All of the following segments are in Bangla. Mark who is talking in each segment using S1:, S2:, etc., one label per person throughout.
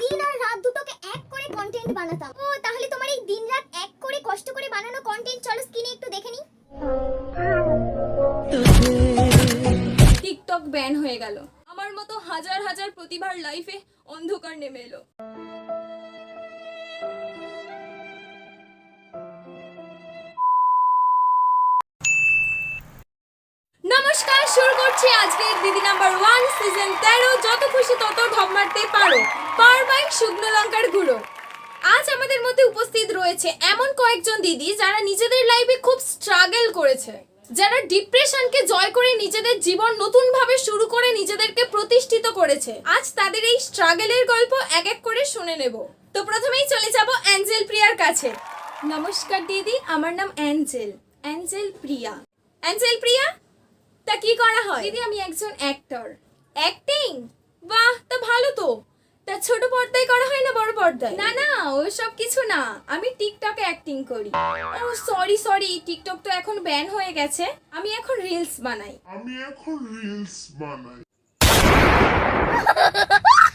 S1: দিন আর রাত দুটোকে এক করে কন্টেন্ট বানাতাম। ও, তাহলে তোমার এই দিন রাত এক করে কষ্ট করে বানানো কন্টেন্ট চলো স্ক্রিনে একটু দেখে নিই।
S2: টিকটক ব্যান হয়ে গেল। আমার মতো হাজার হাজার প্রতিভার লাইফে অন্ধকার নেমে এলো। নমস্কার, শুরু করছি আজকের দিদি নাম্বার ওয়ান সিজন তেরো। যত খুশি তত ঢপ মারতে পারো। পাওয়ার বাই শুকনো লঙ্কার গুঁড়ো। আজ আমাদের মধ্যে উপস্থিত রয়েছে এমন কয়েকজন দিদি যারা নিজেদের লাইফে খুব স্ট্রাগল করেছে। যারা ডিপ্রেশনকে জয় করে নিজেদের জীবন নতুন ভাবে শুরু করে নিজেদেরকে প্রতিষ্ঠিত করেছে। আজ তাদের এই স্ট্রাগলের গল্প এক এক করে শুনে নেব। তো প্রথমেই চলে যাব অ্যাঞ্জেল প্রিয়ার কাছে। নমস্কার দিদি, আমার নাম Angel. Angel Priya. Angel Priya তা কি করা হয়? দিদি আমি একজন অ্যাক্টর অ্যাক্টিং বাহ তা ভালো তো। তা ছোট পর্দায় করা হয় না বড় পর্দায়? না না ওই সব কিছু না। আমি টিকটকে অ্যাক্টিং করি। ও সরি সরি টিকটক তো এখন ব্যান হয়ে গেছে। আমি এখন রিলস বানাই।
S3: আমি এখন রিলস বানাই।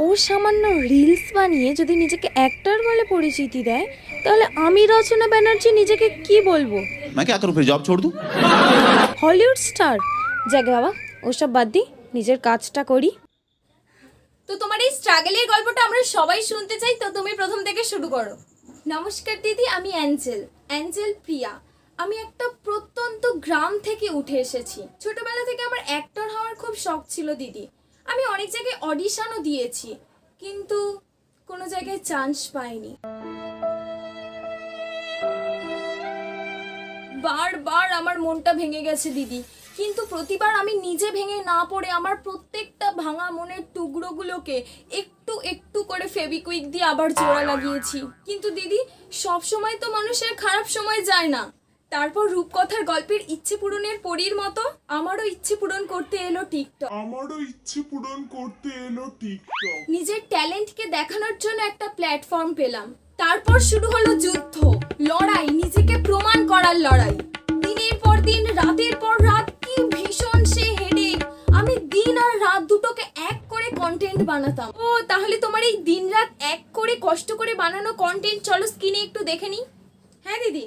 S4: ও সামান্য রিলস বানিয়ে যদি নিজেকে অ্যাক্টর বলে পরিচিতি দেয় তাহলে আমি রচনা ব্যানার্জি নিজেকে কি বলবো
S5: मैं क्या करूँ फिर जॉब छोड़ दूँ
S4: হলিউড স্টার যাকে বাবা ওসব বাদ দি নিজের কাজটা করি
S2: তো তোমার এই স্ট্রাগলের গল্পটা আমরা সবাই শুনতে চাই তো তুমি প্রথম থেকে শুরু করো নমস্কার দিদি আমি অ্যাঞ্জেল অ্যাঞ্জেল প্রিয়া আমি একটা প্রত্যন্ত গ্রাম থেকে উঠে এসেছি ছোটবেলা থেকে আমার অ্যাক্টর হওয়ার খুব শখ ছিল দিদি আমি অনেক জায়গায় অডিশনও দিয়েছি, কিন্তু কোনো জায়গায় চান্স পাইনি। বারবার আমার মনটা ভেঙে গেছে, দিদি। কিন্তু প্রতিবার আমি নিজে ভেঙে না পড়ে আমার প্রত্যেকটা ভাঙা মনের টুকরোগুলোকে একটু একটু করে ফেবিকুইক দিয়ে আবার জোড়া লাগিয়েছি। কিন্তু দিদি সব সময় তো মানুষের খারাপ সময় যায় না। তারপর রূপকথার গল্পের ইচ্ছে পূরণের পরীর মতো আমারও ইচ্ছে পূরণ করতে এলো টিকটক।
S3: আমারও ইচ্ছে পূরণ করতে এলো টিকটক।
S2: নিজের ট্যালেন্টকে দেখানোর জন্য একটা প্ল্যাটফর্ম পেলাম। তারপর শুরু হলো যুদ্ধ লড়াই নিজেকে প্রমাণ করার লড়াই। দিনের পর দিন রাতের পর রাত কি ভীষণ সে হেডেক আমি দিন আর রাত দুটোকে এক করে কন্টেন্ট বানাতাম। ও তাহলে তোমার এই দিন রাত এক করে কষ্ট করে বানানো কন্টেন্ট চলো স্ক্রিনে একটু দেখে নি হ্যাঁ দিদি।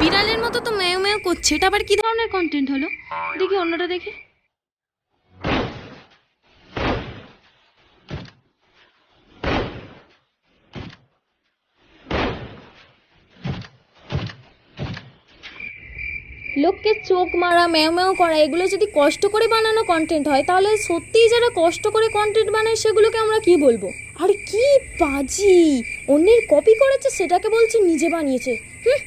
S4: বিড়ালের মতো তো মেয় মেয় করছে। এটা আবার কি ধরনের কন্টেন্ট হলো? দেখি অন্যটা দেখি। লোককে চোখ মারা, ম্যাও ম্যাও করা, এগুলো যদি কষ্ট করে বানানো কন্টেন্ট হয়, তাহলে সত্যিই যারা কষ্ট করে কন্টেন্ট বানায়, সেগুলোকে আমরা কি বলব? আর কি বাজি! অন্যের কপি করেছে, সেটাকে বলছে নিজে বানিয়েছে। হুম?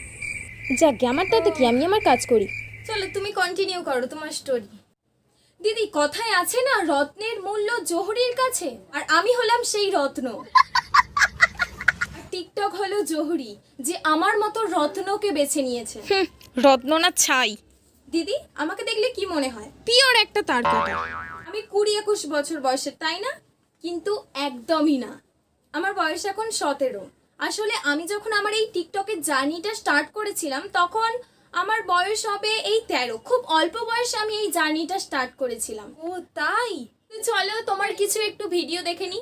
S4: যাক আমারটাতে কি? আমি আমার কাজ করি।
S2: চলো, তুমি কন্টিনিউ করো তোমার স্টোরি দিদি, কথায় আছে না, রত্নের মূল্য জহুরির কাছে? আর আমি হলাম সেই রত্ন। টিকটক হলো জহুরি যে আমার মতো রত্নকে বেছে নিয়েছে।
S4: রত্ন না ছাই।
S2: দিদি আমাকে দেখলে কি মনে হয়?
S4: পিওর একটা তার কাটা।
S2: আমি কুড়ি একুশ বছর বয়সের তাই না? কিন্তু একদমই না। আমার বয়স এখন সতেরো। আসলে আমি যখন আমার এই টিকটকের জার্নিটা স্টার্ট করেছিলাম তখন আমার বয়স হবে এই তেরো। খুব অল্প বয়সে আমি এই জার্নিটা স্টার্ট করেছিলাম। ও তাই? চলো তোমার কিছু একটু ভিডিও দেখে নি।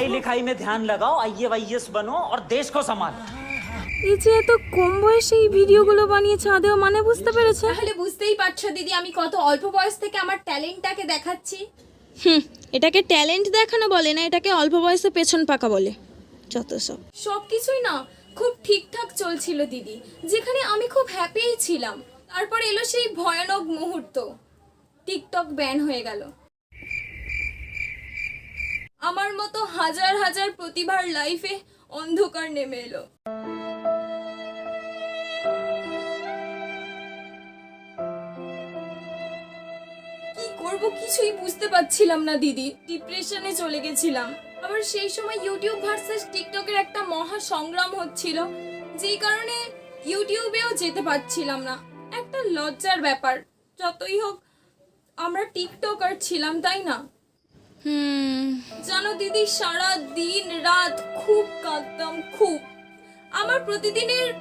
S6: पढ़ाई लिखाई में ध्यान लगाओ आई वाईएस बनो और देश को संभालो
S4: এই যে এত কম বয়সে এই ভিডিওগুলো বানিয়েছে আদেও মানে বুঝতে পেরেছে
S2: তাহলে বুঝতেই পারছো দিদি আমি কত অল্প বয়স থেকে আমার ট্যালেন্টটাকে দেখাচ্ছি
S4: হুম এটাকে ট্যালেন্ট দেখানো বলে না এটাকে অল্প বয়সে পেছন পাকা বলে যত সব
S2: সব কিছুই না খুব ঠিকঠাক চলছিল দিদি যেখানে আমি খুব হ্যাপিই ছিলাম তারপর এলো সেই ভয়ানক মুহূর্ত টিকটক ব্যান হয়ে গেল আমার মতো হাজার হাজার প্রতিভার লাইফে অন্ধকার নেমে এলো। কি করব কিছুই বুঝতে পারছিলাম না, দিদি। ডিপ্রেশনে চলে গেছিলাম। আবার সেই সময় ইউটিউব ভার্সেস টিকটকের একটা মহা সংগ্রাম হচ্ছিল। যেই কারণে ইউটিউবেও যেতে পারছিলাম না। একটা লজ্জার ব্যাপার। যতই হোক, আমরা টিকটকার ছিলাম, তাই না? জানো দিদি, সারা দিন রাত খুব কাঁদতাম, খুব। আমার প্রতিদিনের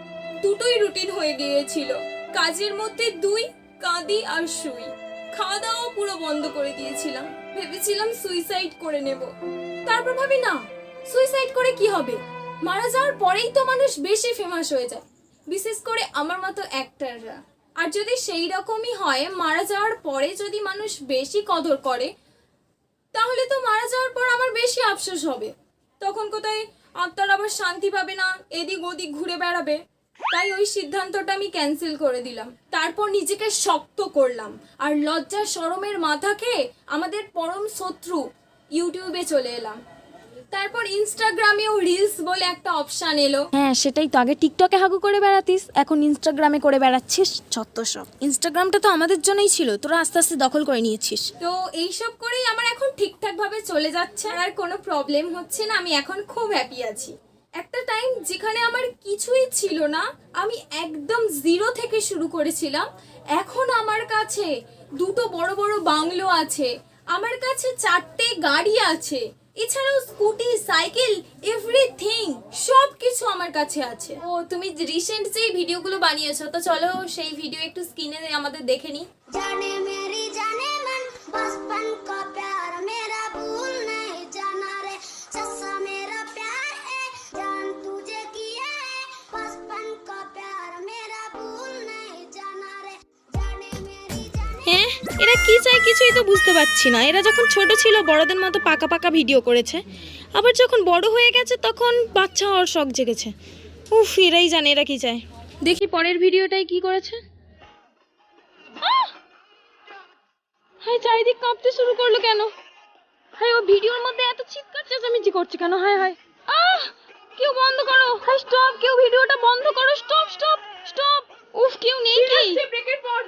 S2: দুটোই রুটিন হয়ে গিয়েছিল। কাজের মধ্যে দুই, কাঁদি আর শুই। খাওয়া দাওয়া পুরো বন্ধ করে দিয়েছিলাম। ভেবেছিলাম সুইসাইড করে নেব। তারপর ভাবি, না, সুইসাইড করে কি হবে? মারা যাওয়ার পরেই তো মানুষ বেশি ফেমাস হয়ে যায়। বিশেষ করে আমার মতো অ্যাক্টাররা আর যদি সেই রকমই হয়, মারা যাওয়ার পরে যদি মানুষ বেশি কদর করে তাহলে তো মারা যাওয়ার পর আমার বেশি আফসোস হবে। তখন কোথায় আত্মার আবার শান্তি পাবে না, এদিক ওদিক ঘুরে বেড়াবে? তাই ওই সিদ্ধান্তটা আমি ক্যান্সেল করে দিলাম। তারপর নিজেকে শক্ত করলাম। আর লজ্জা সরমের মাথা খেয়ে আমাদের পরম শত্রু ইউটিউবে চলে এলাম। তারপর ইনস্টাগ্রামেও রিলস বলে একটা অপশান এলো।
S4: হ্যাঁ সেটাই তো। আগে টিকটকে হাগু করে বেড়াতিস এখন ইনস্টাগ্রামে করে বেড়াচ্ছিস ছত্ত সব। ইনস্টাগ্রামটা তো আমাদের জন্যই ছিল তোরা আস্তে আস্তে দখল করে নিয়েছিস।
S2: তো এইসব করেই আমার এখন ঠিকঠাক ভাবে চলে যাচ্ছে আর কোনো প্রবলেম হচ্ছে না আমি এখন খুব হ্যাপি আছি। একটা টাইম যেখানে আমার কিছুই ছিল না আমি একদম জিরো থেকে শুরু করেছিলাম। এখন আমার কাছে দুটো বড় বড় বাংলো আছে আমার কাছে চারটে গাড়ি আছে এছাড়াও স্কুটি, সাইকেল এভরিথিং সব কিছু আমার কাছে আছে। ও, তুমি রিসেন্ট যেই ভিডিওগুলো বানিয়েছো, তো চলো সেই ভিডিও একটু স্ক্রিনে আমাদের দেখে
S7: নি জানে মেরি জানে মন বসপন কো প্যার
S4: মে এরা কি চায় কিছুই তো বুঝতে পারছি না। এরা যখন ছোট ছিল, বড়দের মতো পাকা পাকা ভিডিও করেছে। আবার যখন বড় হয়ে গেছে, তখন বাচ্চা হওয়ার শখ জেগেছে। উফ, এরাই জানে এরা কি চায়। দেখি পরের ভিডিওটায় কি করেছে। হায়, চারিদিক কাঁপতে শুরু করল কেন? হাই ও ভিডিওর মধ্যে এত চিৎকার চেঁচামেচি করছে কেন? হাই হায়। আহ! কেউ বন্ধ করো। হায় স্টপ কেউ ভিডিওটা বন্ধ করো। স্টপ স্টপ স্টপ উফ, কেউ নেই কি? ব্রেকের পর।